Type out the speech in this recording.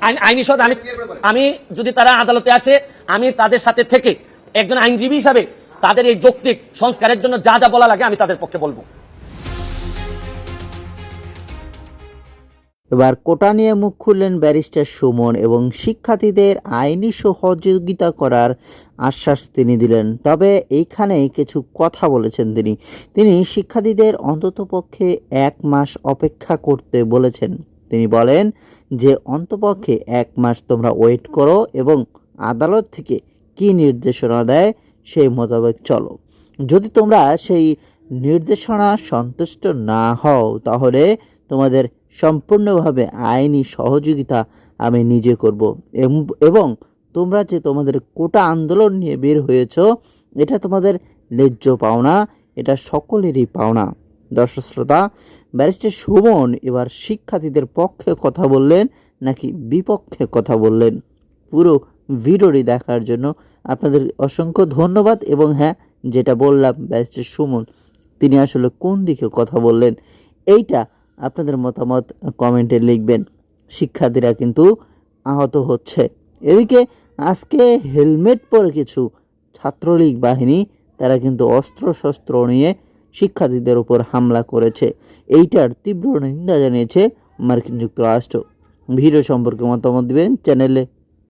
আইন- সদ আমি আমি যদি তারা আদালতে আসে, আমি তাদের সাথে থেকে একজন আইনজীবী হিসাবে তাদের এই যৌক্তিক সংস্কারের জন্য যা যা বলা লাগে আমি তাদের পক্ষে বলব। এবার কোটা নিয়ে মুখ খুললেন ব্যারিস্টার সুমন এবং শিক্ষার্থীদের আইনি সহযোগিতা করার আশ্বাস তিনি দিলেন। তবে এইখানে কিছু কথা বলেছেন তিনি। তিনি শিক্ষার্থীদের অন্ততপক্ষে এক মাস অপেক্ষা করতে বলেছেন। তিনি বলেন যে, অন্তপক্ষে এক মাস তোমরা ওয়েট করো এবং আদালত থেকে কি নির্দেশনা দেয় সেই মোতাবেক চলো। যদি তোমরা সেই নির্দেশনা সন্তুষ্ট না হও, তাহলে তোমাদের সম্পূর্ণভাবে আইনি সহযোগিতা আমি নিজে করব। এবং তোমরা যে তোমাদের কোটা আন্দোলন নিয়ে বের হয়েছ, এটা তোমাদের ন্যায্য পাওনা, এটা সকলেরই পাওনা। দর্শক শ্রোতা ব্যারিস্টার সুমন এবার শিক্ষার্থীদের পক্ষে কথা বললেন নাকি বিপক্ষে কথা বললেন? পুরো ভিডিওটি দেখার জন্য আপনাদের অসংখ্য ধন্যবাদ এবং হ্যাঁ যেটা বললাম ব্যারিস্টার সুমন, তিনি আসলে কোন দিকে কথা বললেন, এইটা আপনাদের মতামত কমেন্টে লিখবেন। শিক্ষার্থীরা কিন্তু আহত হচ্ছে। এদিকে আজকে হেলমেট পরে কিছু ছাত্রলীগ বাহিনী, তারা কিন্তু অস্ত্র শস্ত্র নিয়ে শিক্ষার্থীদের উপর হামলা করেছে। এইটার তীব্র নিন্দা জানিয়েছে মার্কিন যুক্তরাষ্ট্র। ভিডিও সম্পর্কে মতামত দেবেন চ্যানেলে।